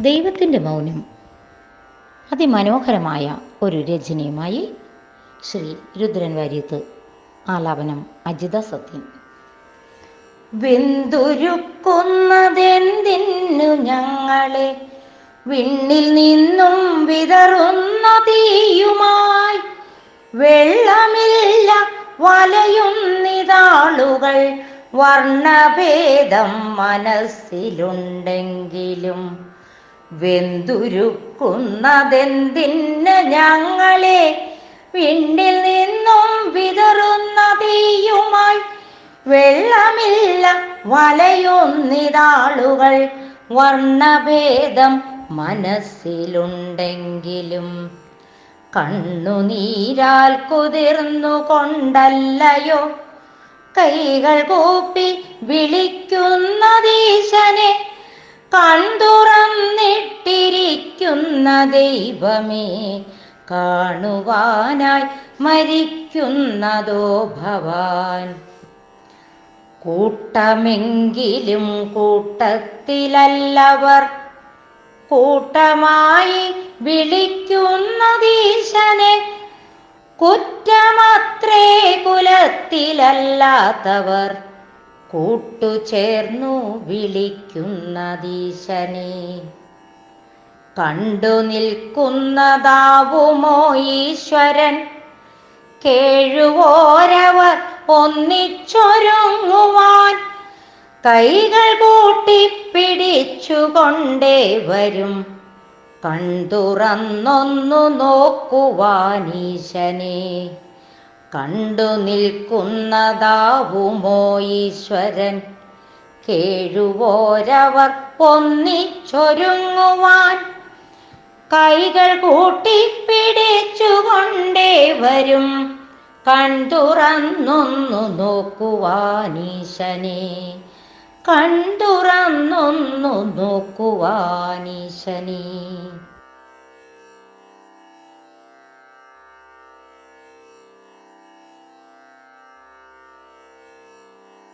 ദൈവത്തിന്റെ മൗനം. അതിമനോഹരമായ ഒരു രചനയുമായി ശ്രീ രുദ്രൻ വാര്യത്ത് ആലാപനം അജിത സത്യൻ. വെന്തുരുക്കുന്നതെന്തിന്നു ഞങ്ങളെ വിണ്ണിൽ നിന്നും വിതറുന്ന തീയുമായി? വെള്ളമില്ല വലയുന്നിതാളുകൾ വർണഭേദം മനസ്സിലുണ്ടെങ്കിലും വെന്തുരുക്കുന്നതെന്തിന് ഞങ്ങളെ വിണ്ടിൽ നിന്നും വിതറുന്ന തീയുമായി വെള്ളമില്ല വലയൊന്നിതാളുകൾ വർണഭേദം മനസ്സിലുണ്ടെങ്കിലും കണ്ണുനീരാൽ കുതിർന്നു കൊണ്ടല്ലയോ? കൈകൾ കൂപ്പി വിളിക്കുന്നതീശനെ കൺതുറന്നിട്ടിരിക്കുന്ന ദൈവമേ കാണുവാനായി മരിക്കുന്നതോ ഭവാൻ. കൂട്ടമെങ്കിലും കൂട്ടത്തിലല്ലവർ കൂട്ടമായി വിളിക്കുന്നതീശനെ കുറ്റമത്രേ കുലത്തിലല്ലാത്തവർ കൂട്ടുചേർന്നു വിളിക്കുന്നതീശനെ കണ്ടു നിൽക്കുന്നതാവുമോ ഈശ്വരൻ? കേഴുവോരവർ ഒന്നിച്ചൊരുങ്ങുവാൻ കൈകൾ കൂട്ടി കൂട്ടിപ്പിടിച്ചുകൊണ്ടേ വരും കണ്ടുറന്നൊന്നു നോക്കുവാനീശനെ കണ്ടു നിൽക്കുന്നതാവുമോ ഈശ്വരൻ? കേഴുവോരവർ ഒന്നിച്ചൊരുങ്ങുവാൻ കൈകൾ കൂട്ടി കൂട്ടിപ്പിടിച്ചുകൊണ്ടേ വരും. കൺതുറന്നൊന്നു നോക്കുവാനീശനെ. കൺതുറന്നൊന്നു നോക്കുവാനീശനെ.